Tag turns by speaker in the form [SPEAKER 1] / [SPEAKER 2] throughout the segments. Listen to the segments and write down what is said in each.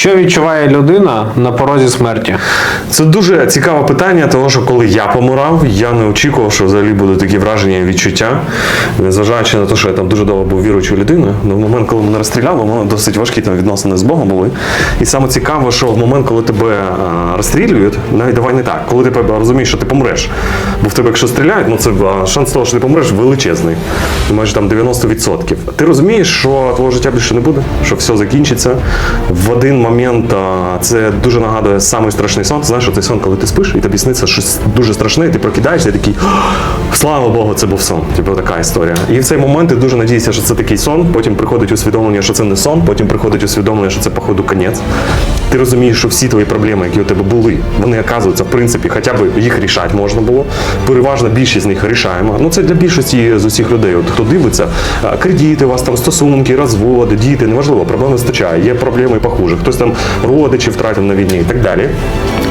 [SPEAKER 1] Що відчуває людина на порозі смерті?
[SPEAKER 2] Це дуже цікаве питання, тому що коли я помирав, я не очікував, що взагалі будуть такі враження і відчуття. Незважаючи на те, що я там дуже довго був віруючою людиною, але в момент, коли мене розстріляли, у мене досить важкі там відносини з Богом були. І саме цікаво, що в момент, коли тебе розстрілюють, навіть давай не так, коли ти розумієш, що ти помреш. Бо в тебе, якщо стріляють, ну це шанс того, що ти помреш, величезний. Майже там 90%. Ти розумієш, що твого життя більше не буде, що все закінчиться. В один момент а, це дуже нагадує самий страшний сон. Знаєш, цей сон, коли ти спиш, і тобі сниться щось дуже страшне, і ти прокидаєшся, і такий слава Богу, це був сон. Типу така історія. І в цей момент ти дуже надієшся, що це такий сон. Потім приходить усвідомлення, що це не сон, потім приходить усвідомлення, що це походу конець. Ти розумієш, що всі твої проблеми, які у тебе були, вони оказуються, в принципі, хоча б їх рішати можна було. Переважна більшість з них рішаємо. Ну це для більшості з усіх людей. От хто дивиться, кредити, у вас там стосунки, розводи, діти, неважливо, проблем вистачає. Є проблеми і похуже. Хтось там родичів втратив на війні і так далі.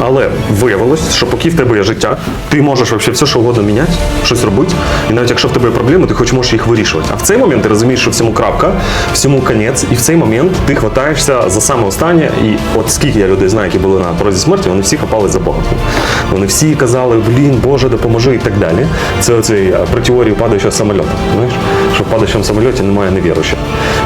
[SPEAKER 2] Але виявилось, що поки в тебе є життя, ти можеш вообще все, що угодно міняти, щось робити. І навіть якщо в тебе є проблеми, ти хоч можеш їх вирішувати. А в цей момент ти розумієш, що всьому крапка, всьому конець, і в цей момент ти хватаєшся за саме останнє. І от скільки я людей знаю, які були на порозі смерті, вони всі хапали за Бога. Вони всі казали, блін, Боже, допоможи і так далі. Це оцей а, про теорію падаючого самольоту. Знаєш, що в падаючому самольоті немає невіруючих.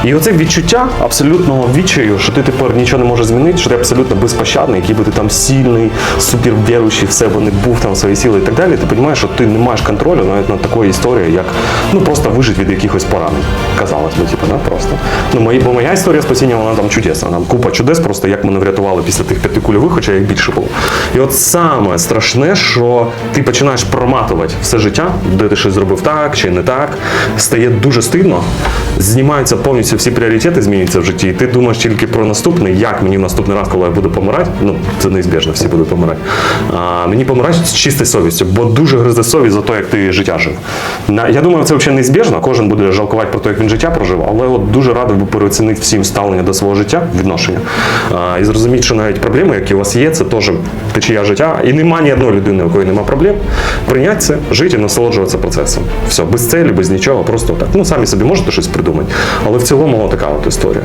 [SPEAKER 2] І оце відчуття абсолютного відчаю, що ти тепер нічого не можеш змінити, що ти абсолютно безпощадний, який би ти там сильний, супервіруючий, в себе не був там свої сили і так далі. Ти розумієш, що ти не маєш контролю навіть над такою історією, як ну просто вижити від якихось поранень. Казалось би, типу, да, просто. Ну, мої, бо моя історія спасіння, вона там чудесна. Там купа чудес, просто як мене врятували після тих п'яти кульових, хоча їх більше було. І от саме страшне, що ти починаєш проматувати все життя, де ти щось зробив так чи не так, стає дуже стидно, знімаються повністю всі пріоритети, змінюються в житті, і ти думаєш тільки про наступний, як мені в наступний раз, коли я буду помирати, ну це неізбіжно, всі будуть помирати. А, мені помирати з чистою совістю, бо дуже гризе совість за те, як ти життя жив. Я думаю, це взагалі неізбіжно, кожен буде жалкувати про те, як він життя прожив, але от дуже радий би переоцінити всім ставлення до свого життя, відношення. А, і зрозуміти, що навіть проблеми, які у вас є, це теж течія життя. І нема ні одної людини, у якої нема проблем. Прийняти це, жити і насолоджуватися процесом. Все, без целі, без нічого, просто так. Ну, самі собі можете щось придумати. Але в цілому така от історія.